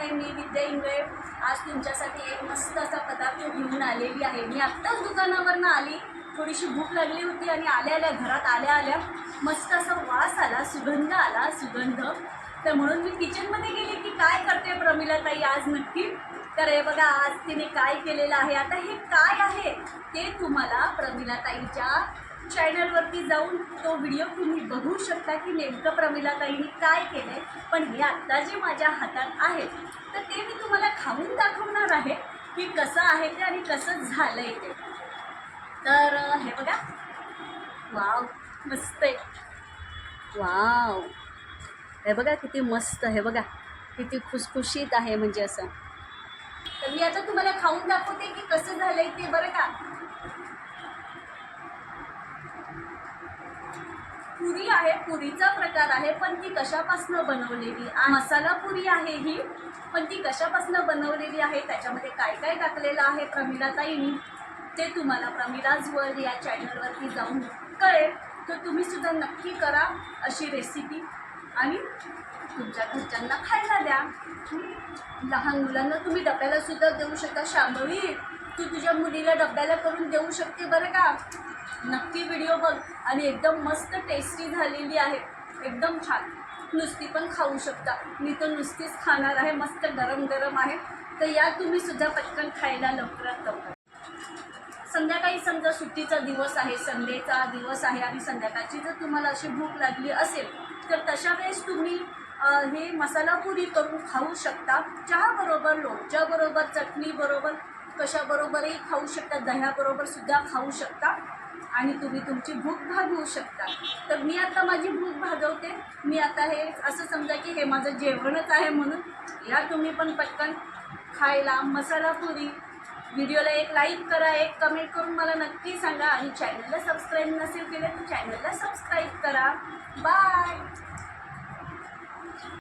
आहे. मी विद्या इंगळे. आज तुमच्यासाठी एक मस्त असा पदार्थ घेऊन आलेली आहे. मी आत्ताच दुकानावरनं आली. थोडीशी भूक लागली होती आणि आल्या आल्या घरात आल्या आल्या मस्त असा वास आला सुगंध आला सुगंध. तर म्हणून मी किचनमध्ये गेली की काय करते प्रमिला ताई आज नक्की? तर हे बघा आज तिने काय केलेलं आहे. आता हे काय आहे ते तुम्हाला प्रमिला ताईच्या चॅनलवरती जाऊन तो व्हिडिओ तुम्ही बघू शकता की नेमकं प्रमिलाताईंनी काय केलं आहे पण हे आत्ता जे माझ्या हातात आहे तर ते मी तुम्हाला खाऊन दाखवणार आहे की कसं आहे ते आणि कसं झालं आहे ते. तर हे बघा. वाव मस्त आहे. वाव. हे बघा किती मस्त हे बघा. किती खुसखुशीत आहे म्हणजे असं. तर मी आता तुम्हाला खाऊन दाखवते की कसं झालंय ते बरं का? पुरी आहे पुरीचा प्रकार आहे पण ती कशापासनं बनवलेली? मसाला पुरी आहे ही पण ती कशापासनं बनवलेली आहे? त्याच्यामध्ये काय काय टाकलेलं आहे प्रमिलाताईनी ते तुम्हाला प्रमिलाज वर या चॅनलवरती जाऊन कळेल. तर तुम्ही सुद्धा नक्की करा अशी रेसिपी आणि तुमच्या घरच्यांना खायला द्या. लहान मुलांना तुम्ही डब्याला सुद्धा देऊ शकता. शांभवी तू तुझ्या मुलीला डब्याला करून देऊ शकते बरं का? नक्की व्हिडिओ बघ. आणि एकदम मस्त टेस्टी झालेली आहे. एकदम छान. नुसती पण खाऊ शकता. मी तर नुसतीच खाणार आहे. मस्त गरम गरम आहे. तर या तुम्ही सुद्धा पटकन खायला लवकरात लवकर. संध्याकाळी समजा सुट्टीचा दिवस आहे संडेचा दिवस आहे आणि संध्याकाळची जर तुम्हाला अशी भूक लागली असेल तर तशा वेळेस तुम्ही हे मसाला पुरी करून खाऊ शकता. चहाबरोबर लोणच्याबरोबर चटणीबरोबर कशाबरोबरही खाऊ शकता दह्याबरोबर सुद्धा खाऊ शकता आणि तुम्ही तुमची भूक भागवू शकता. तर मी आता माझी भूक भागवते. मी आता हे असं समजा की हे माझं जेवणच आहे म्हणून या तुम्ही पण पटकन खायला. मसाला पुरी. व्हिडिओला एक लाईक करा एक कमेंट करून मला नक्की सांगा आणि चॅनलला सबस्क्राईब नसेल केलं तर चॅनलला सबस्क्राईब करा. बाय!